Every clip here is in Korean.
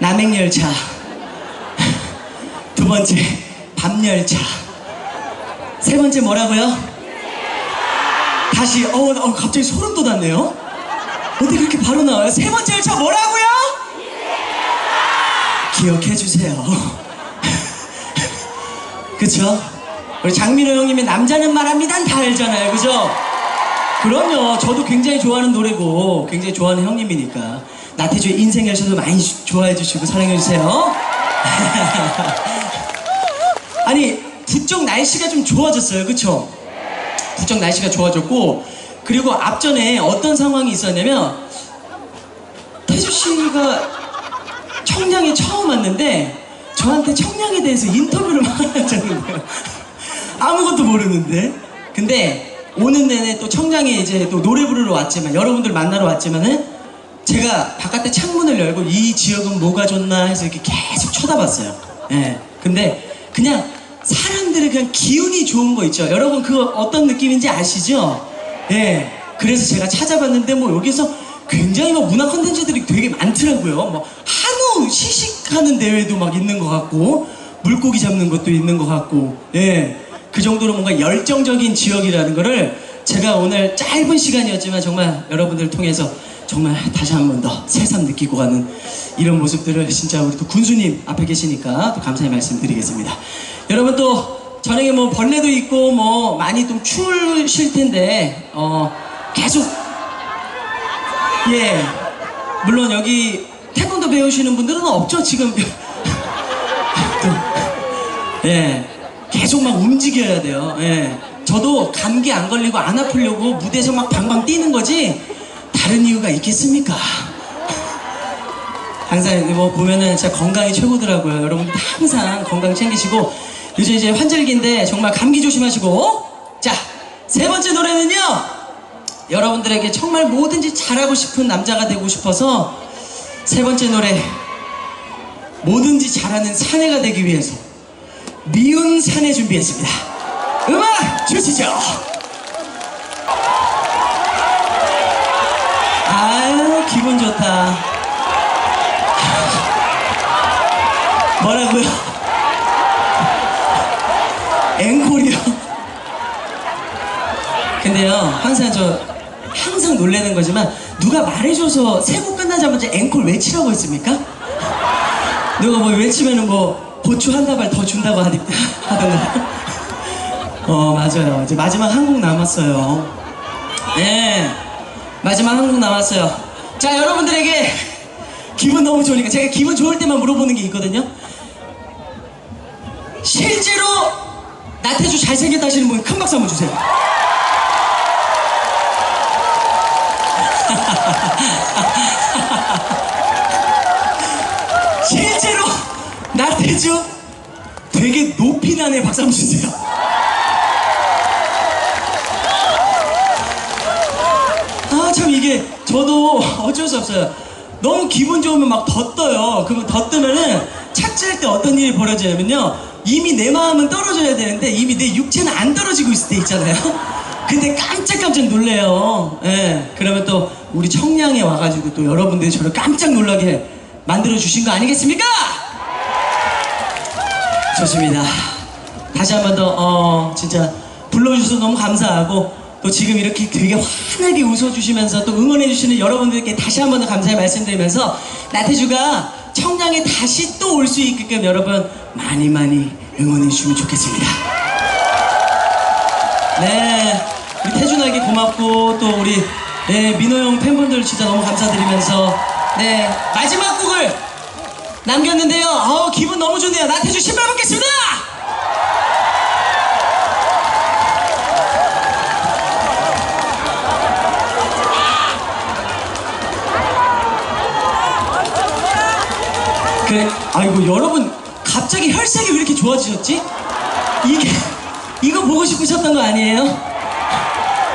남행열차. 두 번째, 밤열차. 세 번째 뭐라고요? 다시, 어, 나- 어, 갑자기 소름 돋았네요. 어떻게 그렇게 바로 나와요? 세 번째 열차 뭐라고요? 기억해 주세요. 그쵸? 우리 장민호 형님의 남자는 말합니다 다 알잖아요. 그죠? 그럼요. 저도 굉장히 좋아하는 노래고 굉장히 좋아하는 형님이니까 나태주의 인생 열차도 많이 주- 좋아해 주시고 사랑해 주세요. 아니 부쩍 날씨가 좀 좋아졌어요. 그쵸? 부쩍 날씨가 좋아졌고 그리고 앞전에 어떤 상황이 있었냐면 태주 씨가 청량에 처음 왔는데 저한테 청량에 대해서 인터뷰를 막 하셨는데요. 아무것도 모르는데. 근데 오는 내내 또 청량에 이제 또 노래 부르러 왔지만 여러분들 만나러 왔지만은 제가 바깥에 창문을 열고 이 지역은 뭐가 좋나 해서 이렇게 계속 쳐다봤어요. 예. 근데 그냥 사람들의 그냥 기운이 좋은 거 있죠. 여러분 그거 어떤 느낌인지 아시죠? 예. 그래서 제가 찾아봤는데 뭐 여기서 굉장히 막 문화 컨텐츠들이 되게 많더라고요. 뭐 한우 시식하는 대회도 막 있는 것 같고 물고기 잡는 것도 있는 것 같고 예. 그 정도로 뭔가 열정적인 지역이라는 거를 제가 오늘 짧은 시간이었지만 정말 여러분들을 통해서 정말 다시 한 번 더 새삼 느끼고 가는 이런 모습들을 진짜 우리 또 군수님 앞에 계시니까 또 감사의 말씀 드리겠습니다. 여러분 또 저녁에 뭐 벌레도 있고 뭐 많이 좀 추우실 텐데 어 계속 예. 물론 여기 태권도 배우시는 분들은 없죠 지금. 또, 예. 계속 막 움직여야 돼요. 예. 저도 감기 안 걸리고 안 아프려고 무대에서 막 방방 뛰는 거지 다른 이유가 있겠습니까? 항상 뭐 보면은 진짜 건강이 최고더라고요. 여러분들 항상 건강 챙기시고 요즘 이제 환절기인데 정말 감기 조심하시고 자 세 번째 노래는요 여러분들에게 정말 뭐든지 잘하고 싶은 남자가 되고 싶어서 세 번째 노래 뭐든지 잘하는 사내가 되기 위해서 미운 사내 준비했습니다. 음악 주시죠. 아유 기분 좋다. 뭐라고요? 앵콜이요. 근데요, 항상 저 항상 놀래는 거지만 누가 말해줘서 세 곡 끝나자마자 앵콜 외치라고 했습니까? 누가 뭐 외치면은 뭐 고추 한 다발 더 준다고 하디, 하던가. 어 맞아요. 이제 마지막 한 곡 남았어요. 네, 마지막 한 곡 남았어요. 자 여러분들에게 기분 너무 좋으니까 제가 기분 좋을 때만 물어보는 게 있거든요. 실제로 나태주 잘생겼다 하시는 분 큰 박수 한번 주세요. 실제로 나태주 되게 높이 나네 박수 한번 주세요. 저도 어쩔 수 없어요. 너무 기분 좋으면 막더 떠요. 그러면 더 뜨면은 착지할 때 어떤 일이 벌어지냐면요. 이미 내 마음은 떨어져야 되는데 이미 내 육체는 안 떨어지고 있을 때 있잖아요. 근데 깜짝깜짝 놀래요. 예. 그러면 또 우리 청량에 와가지고 또 여러분들이 저를 깜짝 놀라게 만들어 주신 거 아니겠습니까? 좋습니다. 다시 한 번 더, 어, 진짜 불러주셔서 너무 감사하고 또 지금 이렇게 되게 환하게 웃어주시면서 또 응원해주시는 여러분들께 다시 한 번 더 감사의 말씀드리면서 나태주가 청량에 다시 또 올 수 있게끔 여러분 많이 많이 응원해주시면 좋겠습니다. 네, 우리 태준에게 고맙고 또 우리 네, 민호 형 팬분들 진짜 너무 감사드리면서 네 마지막 곡을 남겼는데요. 어 기분 너무 좋네요. 나태주 신발 벗겠습니다. 아이고 여러분 갑자기 혈색이 왜 이렇게 좋아지셨지? 이게 이거 보고 싶으셨던 거 아니에요?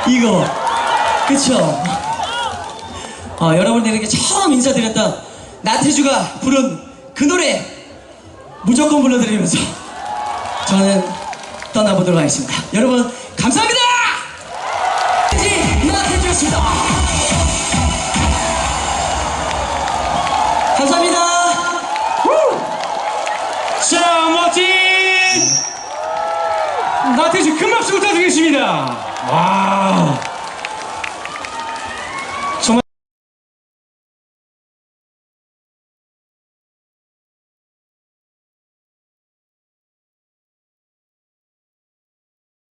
이거 그쵸? 어, 여러분들에게 처음 인사드렸던 나태주가 부른 그 노래 무조건 불러드리면서 저는 떠나보도록 하겠습니다. 여러분 감사합니다. 나태주였습니다. 자, 멋진 나태주 큰 박수 부탁드리겠습니다. 와.